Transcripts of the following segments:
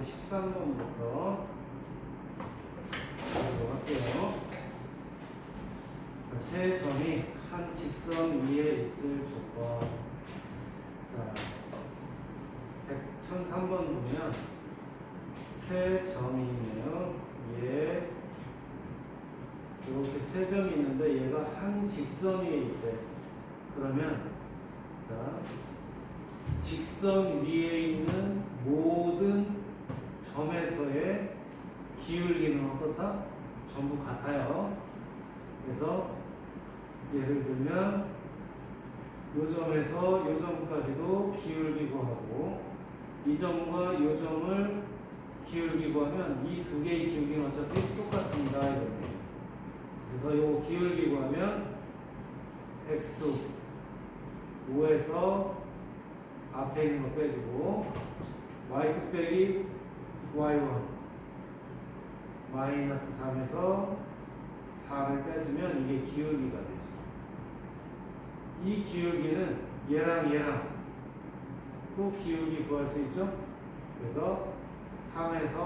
유형 13번부터 보도록 할게요. 자, 세 점이 한 직선 위에 있을 조건. 자, 1003번 보면 세 점이 있네요. 얘 이렇게 세 점이 있는데 얘가 한 직선 위에 있대. 그러면 자 직선 위에 있는 모든 점에서의 기울기는 어떻다? 전부 같아요. 그래서 예를 들면 요 점에서 요 점까지도 기울기 구하고 이 점과 요 점을 기울기 구하면 이 두 개의 기울기는 어차피 똑같습니다. 이렇게. 그래서 요 기울기 구하면 x2 5에서 앞에 있는 거 빼주고 y2 빼기 y1 마이너스 3에서 4를 빼주면 이게 기울기가 되죠. 이 기울기는 얘랑 얘랑 또 기울기 구할 수 있죠. 그래서 3에서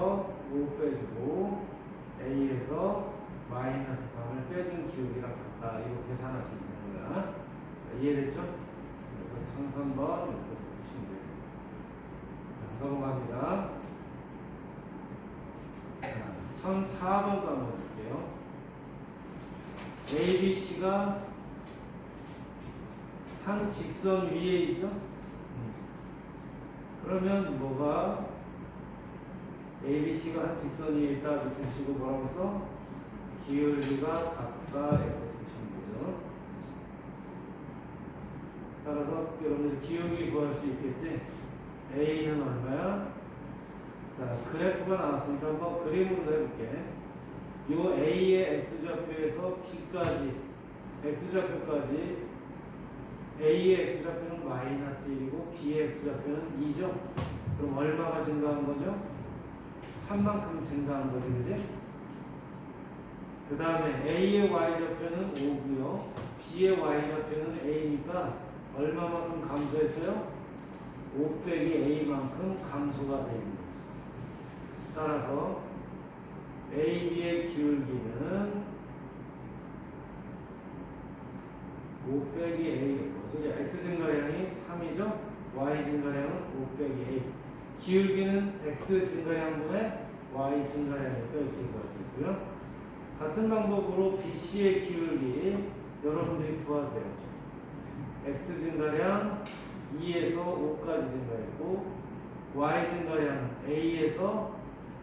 5 빼주고 a에서 마이너스 3을 빼준 기울기랑 같다. 이거 계산하시면 됩니다. 자, 이해됐죠? 그래서 1003번 옆에서 보시면. 자, 넘어갑니다. 자, 1004번도 한번 볼게요. A, B, C가 한 직선 위에 있죠? 그러면 뭐가 A, B, C가 한 직선 위에 있다 밑줄 치고 뭐라고 써? 기울기가 같다 이렇게 쓰시면 되죠. 따라서 여러분들 기울기 구할 수 있겠지? A는 얼마야? 자, 그래프가 나왔으니까 한번 그림으로 해볼게. 요 A의 X좌표에서 B까지, X좌표까지 A의 X좌표는 마이너스 1이고 B의 X좌표는 2죠? 그럼 얼마가 증가한 거죠? 3만큼 증가한 거지, 그지? 그 다음에 A의 Y좌표는 5고요. B의 Y좌표는 A니까 얼마만큼 감소했어요? 5 빼기 A만큼 감소가 거죠. 따라서 AB의 기울기는 5 빼기 A, 어차피 X 증가량이 3이죠? Y 증가량은 5 빼기 A. 기울기는 X 증가량분의 Y 증가량이니까 이렇게 있고요. 같은 방법으로 BC의 기울기 여러분들이 구하세요. X 증가량 2에서 5까지 증가했고 Y 증가량 A에서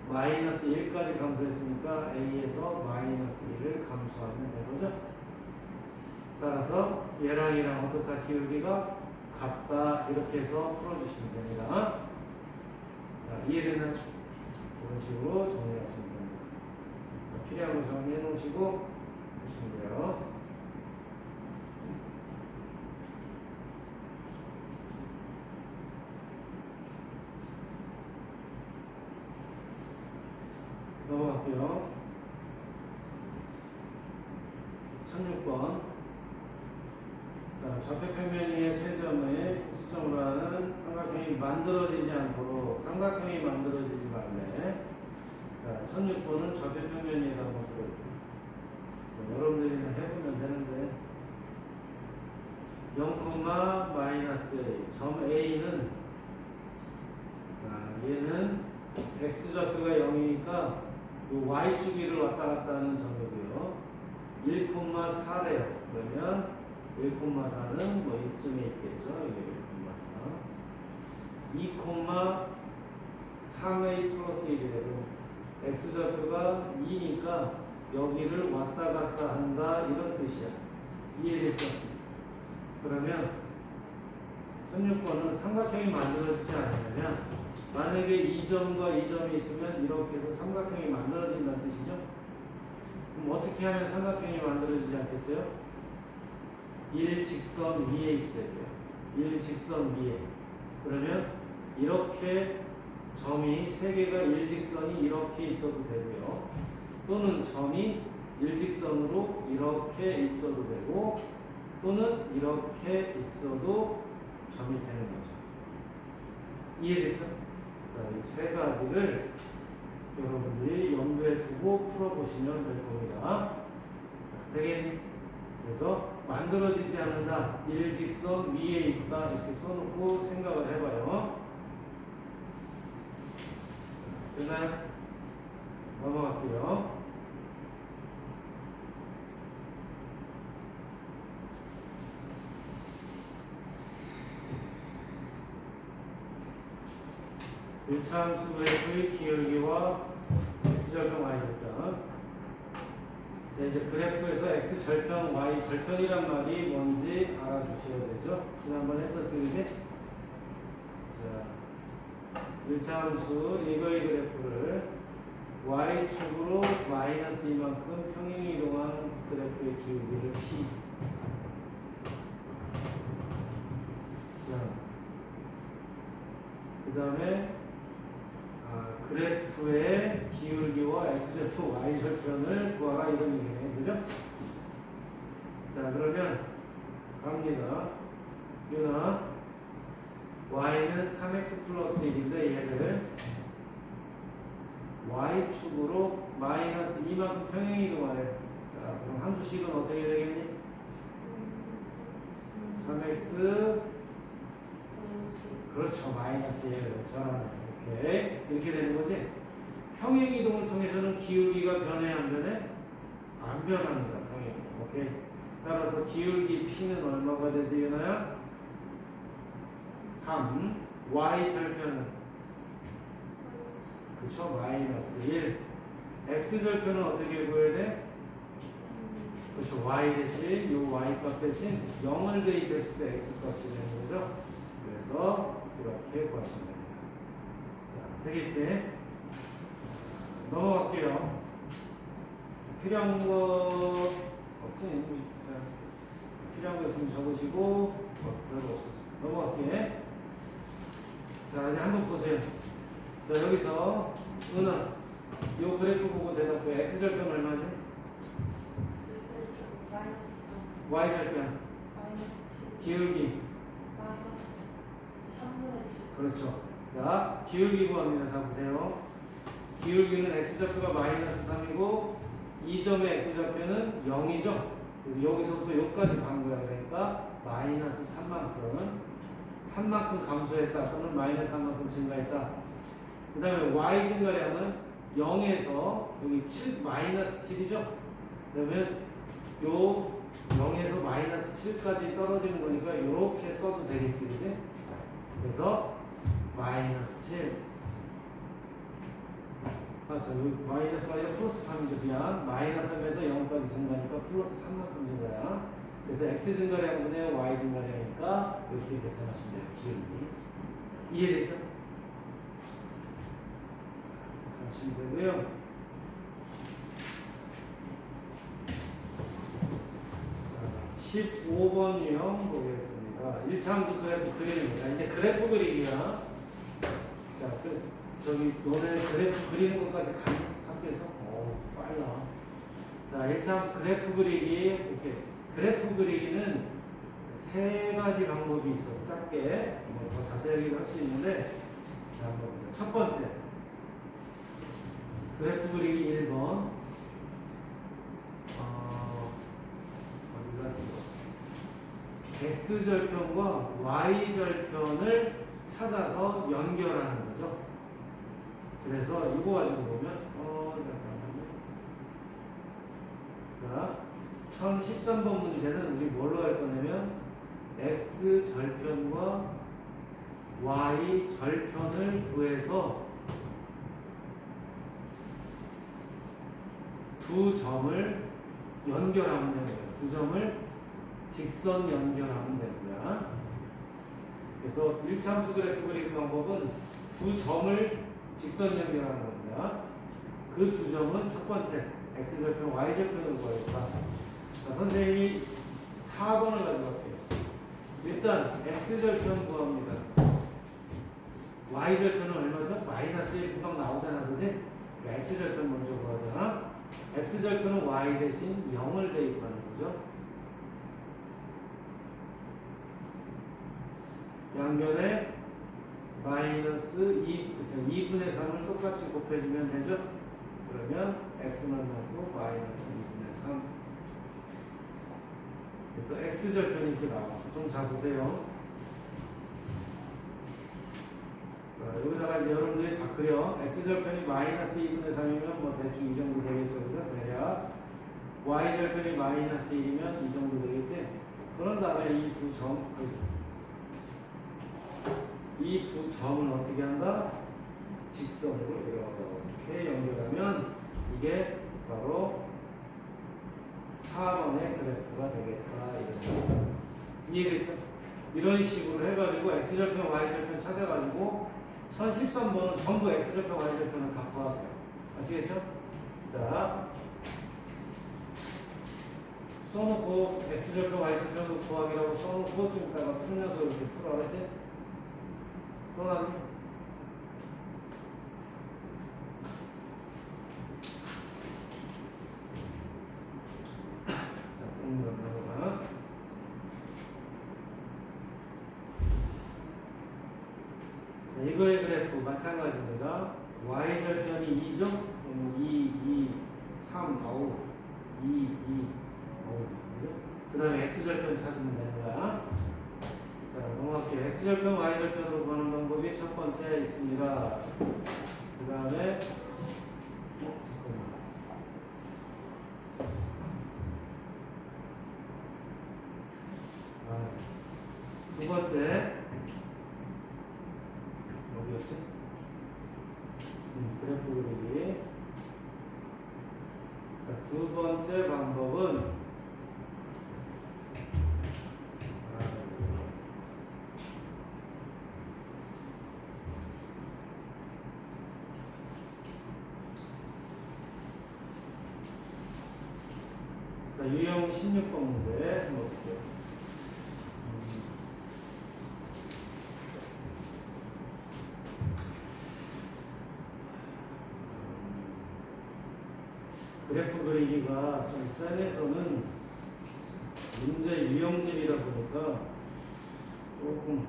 마이너스 1까지 감소했으니까 A에서 마이너스 1을 감소하면 되거죠. 따라서 얘랑 얘랑 어떻다 기울기가 같다 이렇게 해서 풀어주시면 됩니다. 자 이해되는 이런 식으로 정리하시면 됩니다. 필요한 거 정리해 놓으시고 보시면 돼요. 넘어갈게요. 1006번. 자, 좌표평면 위의 세 점의 꼭지점으로 하는 삼각형이 만들어지지 않도록 삼각형이 만들어지지 말래. 자, 1006번은 좌표평면 위에다 한번 그려볼게요. 뭐 여러분들이 해보면 되는데 0, 마이너스 A 점 A는 자 얘는 X좌표가 0이니까 요 Y축위를 왔다 갔다 하는 점이고요. 1,4래요. 그러면 1,4는 뭐 이쯤에 있겠죠? 이게 1,4 2,3A 플러스 1이래도 X좌표가 2니까 여기를 왔다 갔다 한다 이런 뜻이야. 이해됐죠? 그러면 16번은 삼각형이 만들어지지 않으면 만약에 이 점과 이 점이 있으면 이렇게 해서 삼각형이 만들어진다는 뜻이죠. 그럼 어떻게 하면 삼각형이 만들어지지 않겠어요? 일직선 위에 있어야 돼요. 일직선 위에. 그러면 이렇게 점이 세 개가 일직선이 이렇게 있어도 되고요. 또는 점이 일직선으로 이렇게 있어도 되고 또는 이렇게 있어도 점이 되는 거죠. 이해됐죠? 자, 이세 가지를 여러분들이 염두에 두고 풀어보시면 될 겁니다. 자, 되겠니? 그래서 만들어지지 않는다. 일직선 위에 있다. 이렇게 써놓고 생각을 해봐요. 자, 됐나요? 넘어갈게요. 일차함수 그래프의 기울기와 x절편 y절편 자 이제 그래프에서 x절편 y절편이란 말이 뭔지 알아두셔야 되죠? 지난번에 했었지 그지? 자 일차함수 이거의 그래프를 y축으로 마이너스 이만큼 평행이 이동한 그래프의 기울기를 p. 자 그 다음에 아, 그래프의 기울기와 x절편, y절편을 구하라 이런 얘기네. 그죠? 자, 그러면 갑니다. 유나 y는 3x 플러스 1인데 얘를 y축으로 마이너스 2만큼 평행 이동하래. 자, 그럼 한 수씩은 어떻게 되겠니? 3x 그렇죠. 마이너스 1. 저라네. 오케이. 이렇게 되는 거지. 평행 이동을 통해서는 기울기가 변해 안 변해? 안 변합니다. 평행 이동. 오케이. 따라서 기울기 P는 얼마가 되지, 유나야? 3. Y 절편은? 그쵸. 마이너스 1. X 절편은 어떻게 구해야 돼? 그렇죠. y 대신 요 y 값 대신 0을 대입했을 때 x 값이 되는 거죠. 그래서 이렇게 구하시면 되겠지? 넘어갈게요. 필요한 거 없지? 자, 필요한 거 있으면 적으시고 뭐, 별거 없어서 넘어갈게. 자, 이제 한번 보세요. 자, 여기서 은하 요 그래프 보고 대답해. x 절편 얼마지? y 절편 기울기 그렇죠. 자, 기울기 구합니다. 자, 보세요. 기울기는 x좌표가 마이너스 3이고 이 점의 x좌표는 0이죠. 그래서 여기서부터 여기까지 간 거야. 그러니까 마이너스 3만큼 3만큼 감소했다 또는 마이너스 3만큼 증가했다. 그 다음에 y 증가량은 0에서 여기 7 마이너스 7이죠. 그러면 요 0에서 마이너스 7까지 떨어지는 거니까 이렇게 써도 되겠지, 그지? 그래서 마이너스 7. 맞죠? 여기 마이너스가 아니라 플러스 3이죠. 미안. 마이너스 3에서 0까지 증가하니까 플러스 3만큼 증가야. 그래서 x 증가량분의 y 증가량이니까 이렇게 계산하시면 돼요. 기울기. 이해되죠? 계산하시면 되고요. 15번 유형 보겠습니다. 1차 함수 그래프 그리는 거다. 이제 그래프 그리기야. 자, 그, 저기, 너네 그래프 그리는 것까지 가, 학교에서? 어 빨라. 자, 1차 함수 그래프 그리기. 이렇게. 그래프 그리기는 세 가지 방법이 있어. 짧게. 뭐 더 자세하게 할 수 있는데. 자, 한번 보자. 첫 번째. 그래프 그리기 1번. 어, 어디 갔어? X절편과 Y절편을 찾아서 연결하는 거죠. 그래서 이거 가지고 보면 어 잠깐만요. 자, 1013번 문제는 우리 뭘로 할 거냐면 X절편과 Y절편을 구해서 두 점을 연결하면 되는 거예요. 두 점을 직선 연결하면 되고요. 그래서 1참수 그래프 그리는 방법은 두 점을 직선 연결하는 겁니다. 그 두 점은 첫 번째 x절편, y절편으로 구하겠다. 자, 선생님이 4번을 가져갈게요. 일단 x절편 구합니다. y절편은 얼마죠? 마이너스 1 금방 나오잖아, 그지? x절편 먼저 구하잖아. x절편은 y 대신 0을 대입하는 거죠. 양변에 마이너스 2, 그쵸? 2분의 3을 똑같이 곱해주면 되죠? 그러면 x만 잡고 마이너스 2분의 3 그래서 x절편이 이렇게 나왔어 좀 잡으세요 자, 여기다가 이제 여러분들이 다 그려 x절편이 마이너스 2분의 3이면 뭐 대충 이 정도 되겠죠 그죠? 대략 y절편이 마이너스 1이면 이 정도 되겠지? 그런 다음에 이 두 점, 이 두 점을 어떻게 한다? 직선으로 이렇게 연결하면 이게 바로 4번의 그래프가 되겠다. 이해됐죠? 이런 식으로 해가지고 x절편, y절편 찾아가지고 1013번은 전부 x절편, y절편을 다 구하세요. 아시겠죠? 자, 써놓고 x절편, y절편도 구하기라고 써놓고 좀 이따가 풀면서 이렇게 풀어 알았지? 써놨니? 자, 공부 넘어가. 자, 이거의 그래프 마찬가지입니다. y절편이 2죠? 그러면 2, 2, 3, 아우 2, 2, 아우 그죠? 그 다음에 x절편 찾으면 되는 거야. 자, 넘어갈게요. x절편, y절편으로 보는 방법이 첫 번째 있습니다. 그 다음에 6번 문제 한번 볼게요. 그래프 그리기가 좀 셀에서는 문제 유형집이다 보니까 조금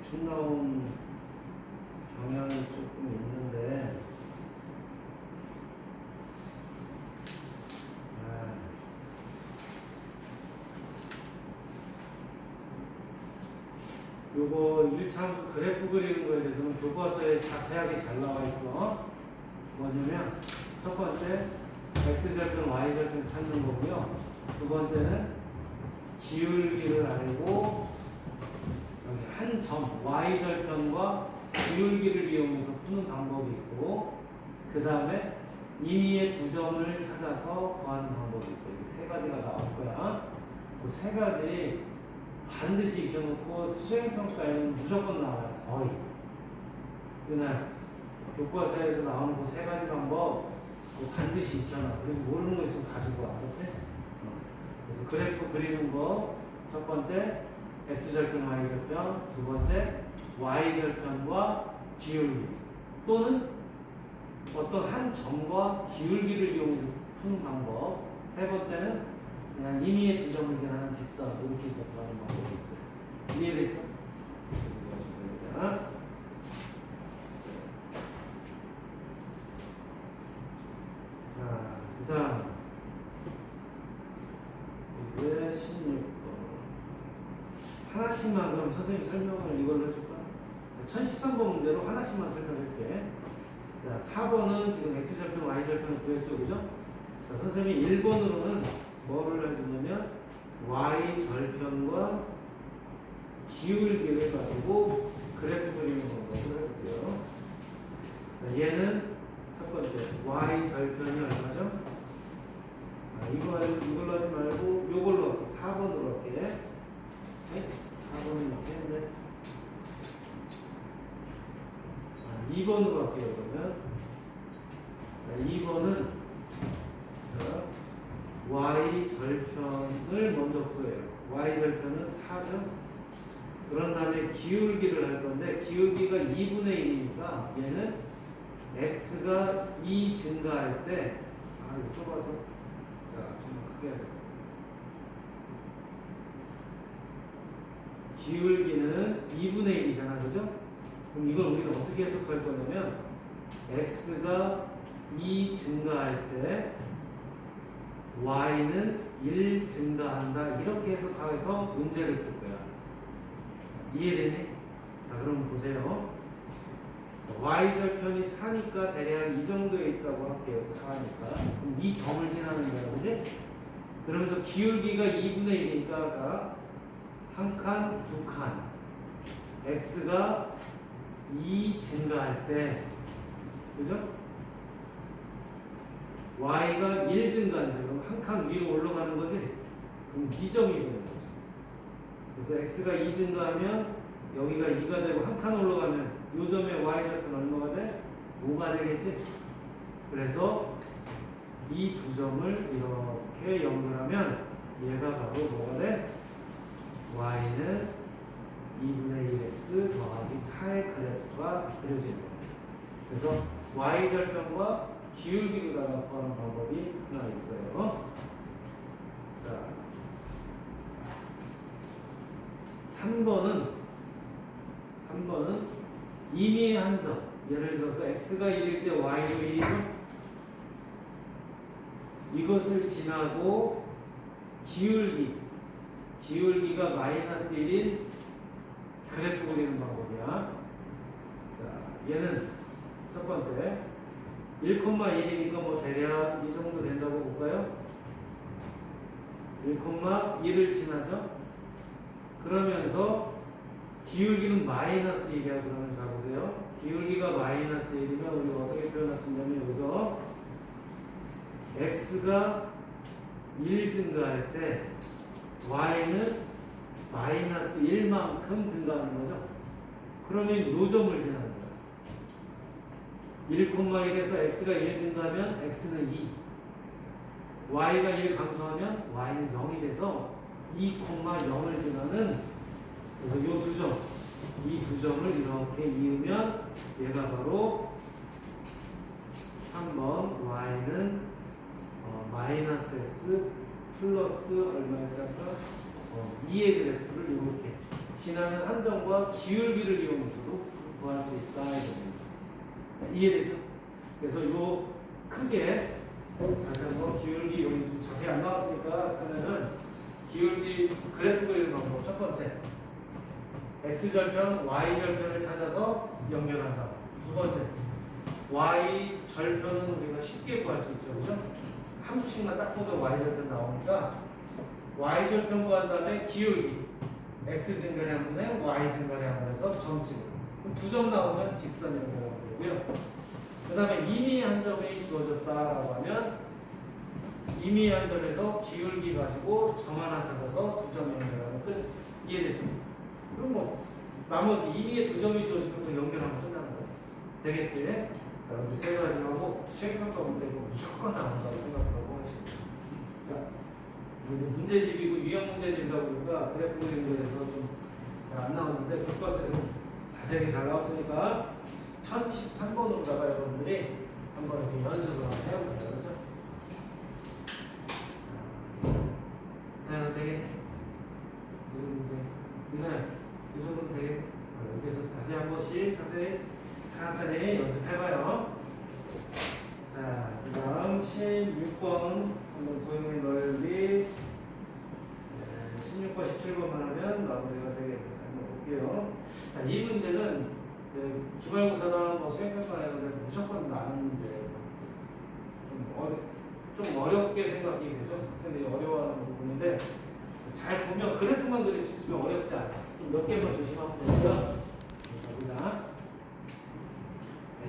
대충 나온 경향이 조금 1차 함수 그래프 그리는 거에 대해서는 교과서에 자세하게 잘 나와 있어. 뭐냐면 첫 번째 x절편 y절편 찾는 거고요. 두 번째는 기울기를 알고 여기 한 점 y절편과 기울기를 이용해서 푸는 방법이 있고 그 다음에 임의의 두 점을 찾아서 구하는 방법이 있어요. 이세 가지가 나올 거야. 그 세 가지 반드시 익혀놓고 수행평가에는 무조건 나와요. 거의. 그날 교과서에서 나오는 그 세 가지 방법 그거 반드시 익혀놔. 그리고 모르는 거 있으면 가지고 와. 알았지? 어. 그래서 그래프 그리는 거 첫 번째 x절편, y절편 두 번째 y절편과 기울기 또는 어떤 한 점과 기울기를 이용해서 푸는 방법 세 번째는 그냥 임의의 두 점을 지나는 직선 이렇게 구하는 방법이 있어요. 이해됐죠? 그래서. 자, 그 다음. 이제 16번. 하나씩만 그럼 선생님 설명을 이걸로 해줄까? 자, 1013번 문제로 하나씩만 설명할게. 자, 4번은 지금 X절편, Y절편을 구했죠, 그죠? 자, 선생님이 1번으로는 뭐를 해주냐면 Y절편과 기울기를 가지고 그래프 그리는 방법을 해볼게요. 자, 얘는 첫 번째 y 절편이 얼마죠? 아, 이거 이걸로 하지 말고 요걸로 4번으로 할게. 네? 4번은 이렇게 했는데 아, 2번으로 할게요 그러면 자, 2번은 y 절편을 먼저 구해요. y 절편은 4죠. 그런 다음에 기울기를 할 건데 기울기가 2분의 1이니까 얘는 x가 2 증가할 때, 아, 이거 좁아서. 자, 좀 크게 하자. 기울기는 2분의 1이잖아, 그죠? 그럼 이걸 우리는 어떻게 해석할 거냐면 x가 2 증가할 때 y는 1 증가한다 이렇게 해석해서 문제를 풀 거야. 이해되니? 자, 그럼 보세요. y절편이 4니까 대략 이 정도에 있다고 할게요. 4니까. 그럼 이 점을 지나는 거야, 그지? 그러면서 기울기가 2분의 1이니까 자, 한 칸, 두 칸. x가 2 증가할 때, 그죠? Y가 1 증가한다. 그럼 한 칸 위로 올라가는 거지? 그럼 2점이 되는 거죠. 그래서 x가 2 증가하면 여기가 2가 되고 한 칸 올라가면 요 점의 y절편 얼마가 돼? 5가 되겠지? 그래서 이 두 점을 이렇게 연결하면 얘가 바로 뭐가 돼? y는 2분의 1x 더하기 4의 그래프가 그려지는 거예요. 그래서 y절편과 기울기로다가 구하는 방법이 하나 있어요. 자, 3번은 3번은 임의의 한 점. 예를 들어서 x가 1일 때 y도 1이죠. 이것을 지나고 기울기 기울기가 마이너스 1인 그래프 그리는 방법이야. 자, 얘는 첫 번째 1,1이니까 뭐 대략 이 정도 된다고 볼까요? 1,1을 지나죠? 그러면서 기울기는 마이너스 1이야. 그러면 자 보세요. 기울기가 마이너스 1이면 우리가 어떻게 표현할 수 있냐면 여기서 x가 1 증가할 때 y는 마이너스 1만큼 증가하는 거죠. 그러면 요점을 지나는 거야 1,1에서 x가 1 증가하면 x는 2 y가 1 감소하면 y는 0이 돼서 2,0을 지나는 그래서 이 두 점, 이 두 점을 이렇게 이으면 얘가 바로 3번 y는 어, 마이너스 s 플러스 얼마였을까? 어, 2의 그래프를 이렇게 지나는 한 점과 기울기를 이용해서도 구할 수 있다 거죠. 이해되죠? 그래서 요 크게 다시 한번 기울기 여기 좀 자세히 안 나왔으니까 하면은 기울기 그래프 그리는 방법 첫 번째 x절편, y절편을 찾아서 연결한다. 두 번째, y절편은 우리가 쉽게 구할 수 있죠. 그죠? 한 수씩만 딱 보면 y절편 나오니까 y절편 구한 다음에 기울기 x 증가량분의 y 증가량분에서 점찍고 두점 나오면 직선 연결하면 되고요. 그 다음에 이미 한 점이 주어졌다라고 하면 이미 한 점에서 기울기 가지고 점 하나 찾아서 두점 연결하는 끝 이해되죠? 그럼 뭐 나머지 이미에 두 점이 주어지면 또 연결하면 끝나는 거예요. 되겠지? 자, 이렇게 세 가지 하고 수행평가 문제 이거 무조건 나온다고 생각하고 하시면 자, 문제집이고 유형 문제집이다 보니까 그래프 대해서 좀 잘 안 나오는데 교과서에서 자세히 잘 나왔으니까 1013번으로 다가 여러분들이 한번 이렇게 연습을 한번 해보세요. 그렇죠? 자, 되겠네. 이거는 이 정도 되겠네. 어, 해서 다시 한 번씩 자세히 천천히 연습해봐요. 자, 그 다음 16번 한번 도형의 넓이 네, 16번, 17번만 하면 마무리가 되겠습니다. 한번 볼게요. 자, 이 문제는 네, 기말고사나 뭐 수행평가나 이런 데 무조건 나는 문제예요. 좀, 어려, 좀 어렵게 생각이 되죠. 학생들이 어려워하는 부분인데 잘 보면 그래프만 그릴 수 있으면 어렵지 않아요. 좀몇 개만 조심하면 되니까 자, 보자. 자,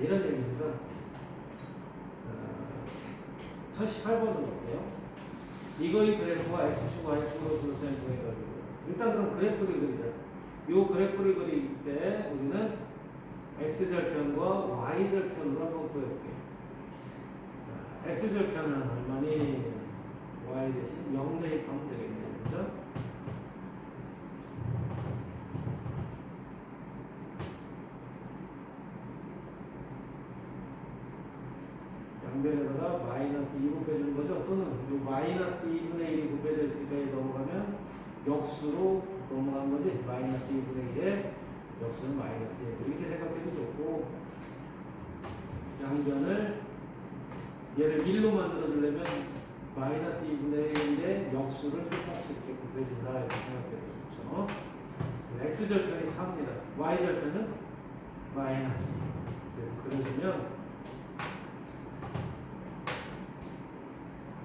이런 얘기입니다. 1018번으로 볼게요. 이거의 그래프가 X축과 Y축으로 둘러싸인 도형이 가지고 일단 그럼 그래프를 그리자. 요 그래프를 그릴 때 우리는 X절편과 Y절편으로 한번 구해볼게요. 자, X절편은 얼마니? Y 대신 0 대입하면 되겠네요. 그죠? 양변에다가 마이너스 2 곱해주는 거죠. 또는 요 마이너스 2분의 1이 곱해져 있으니까 이 넘어가면 역수로 넘어간 거지. 마이너스 2분의 1에 역수는 마이너스 1. 이렇게 생각해도 좋고 양변을 얘를 1로 만들어주려면 마이너스 2분의 1인데 역수를 표현할 수 있게 구해준다 이렇게 생각해도 좋죠. x절편이 4입니다. y절편은 마이너스 2. 그래서 그려주면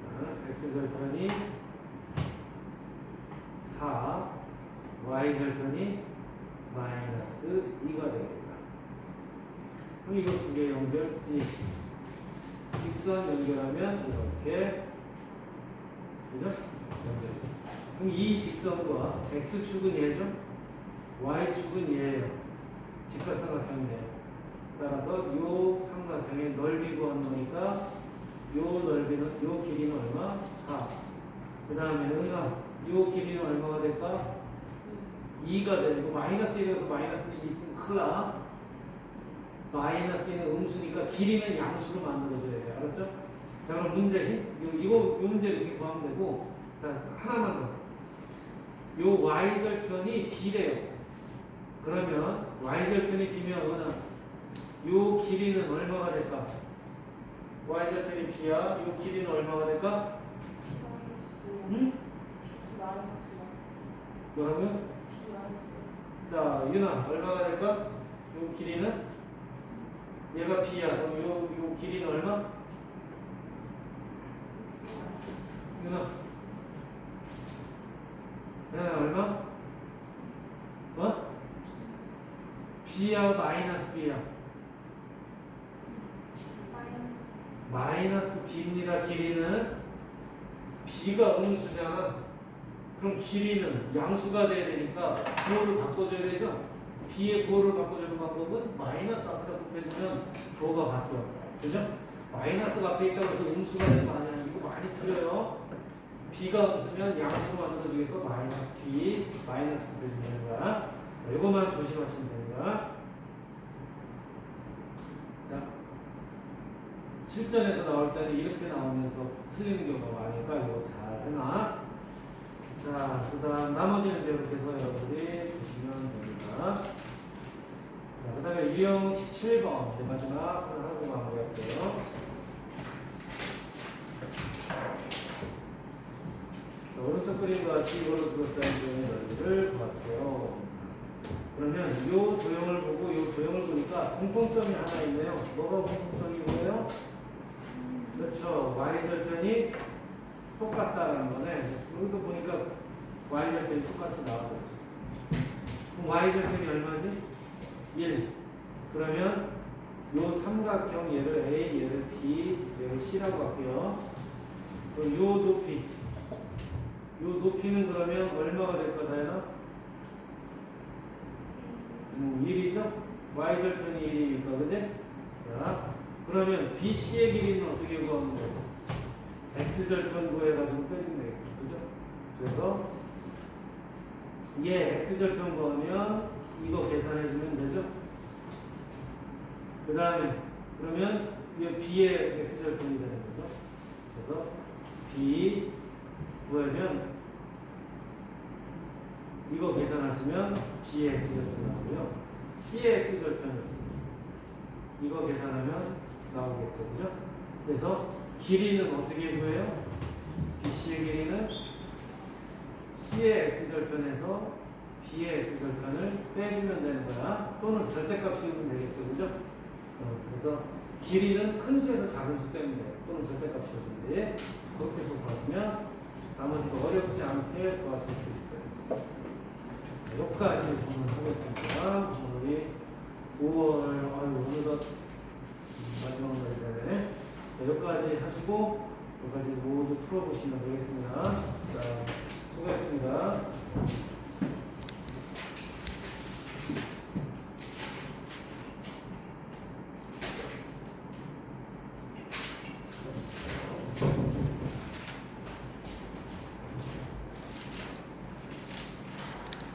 자, x절편이 4, y절편이 마이너스 2가 되겠다. 그럼 이거 두 개 연결지 직선 연결하면 이렇게 그죠? 연결. 그럼 이 직선과 x축은 얘죠? y축은 얘예요. 직각삼각형이네요. 따라서 요 삼각형의 넓이 구하는 거니까 요 넓이는 요 길이는 얼마? 4. 그 다음에는 요 길이는 얼마가 될까? 2가 되고 마이너스 1에서 마이너스 2 있으면 큰일 나. 마이너스 2는 음수니까 길이는 양수로 만들어줘야 돼요. 알았죠? 자 그럼 문제 이- 이거 요 문제 이렇게 구하면 되고 자 하나만 더. 요 y절편이 b래요. 그러면 y절편이 b면 요 길이는 얼마가 될까? y절편이 b야. 요 길이는 얼마가 될까? 응? 그러면 자 유나 얼마가 될까? 요 길이는 얘가 b야. 그럼 요, 요 길이는 얼마? 유나 유나 얼마? 어? b야 마이너스 b야? 마이너스 b입니다. 길이는 b가 음수잖아. 그럼 길이는 양수가 돼야 되니까 부호를 바꿔줘야 되죠. b의 부호를 바꿔주는 방법은 마이너스 앞에다 곱해주면 부호가 바뀌어. 그죠? 마이너스가 앞에 있다고 해서 음수가 되는 거 아니야. 이거 많이 틀려요. b가 음수면 양수로 만들어주기 위해서 마이너스 b 마이너스 곱해주면 되는 거야. 자, 이거만 조심하시면 됩니다. 자, 실전에서 나올 때는 이렇게 나오면서 틀리는 경우가 많으니까 이거 잘 해놔. 자, 그 다음 나머지는 이제 이렇게 해서 여러분들이 보시면 됩니다. 자, 그 다음에 유형 17번 이제 마지막 하나 하고 마무리할게요. 자, 오른쪽 그림과 같이 이걸로 둘러싸인 도형의 넓이를 봤어요. 그러면 이 도형을 보고 이 도형을 보니까 공통점이 하나 있네요. 뭐가 공통점이 뭐예요? 그렇죠. y절편이 똑같다라는 거네. 여기도 보니까 y절편이 똑같이 나와졌죠. 그럼 y절편이 얼마지? 1. 그러면 요 삼각형 얘를 A, 얘를 B, 얘를 C라고 할게요. 그럼 요 높이. 요 높이는 그러면 얼마가 될 거다요? 음, 1이죠? y절편이 1이니까, 그지? 자, 그러면 BC의 길이는 어떻게 구하면 돼요? X절편 구해가지고 되겠죠. 그죠? 그래서 얘 x절편 구하면 이거 계산해주면 되죠? 그 다음에 그러면 이 b의 x절편이 되는 거죠. 그래서 b 구하면 이거 계산하시면 b의 x절편 나오고요. c의 x절편은 이거 계산하면 나오겠죠. 그죠? 그래서 길이는 어떻게 구해요? BC의 길이는 C의 X절편에서 B의 X절편을 빼주면 되는 거야. 또는 절대값 씌우면 되겠죠. 그죠? 어, 그래서 길이는 큰 수에서 작은 수 빼면 돼. 또는 절대값 씌우든지. 그렇게 해서 구하시면 나머지도 어렵지 않게 도와줄 수 있어요. 자, 여기까지 오늘 하겠습니다. 우리 5월, 아유, 어느덧 마지막 날이네. 자, 여기까지 하시고 여기까지 모두 풀어보시면 되겠습니다. 자, 수고했습니다.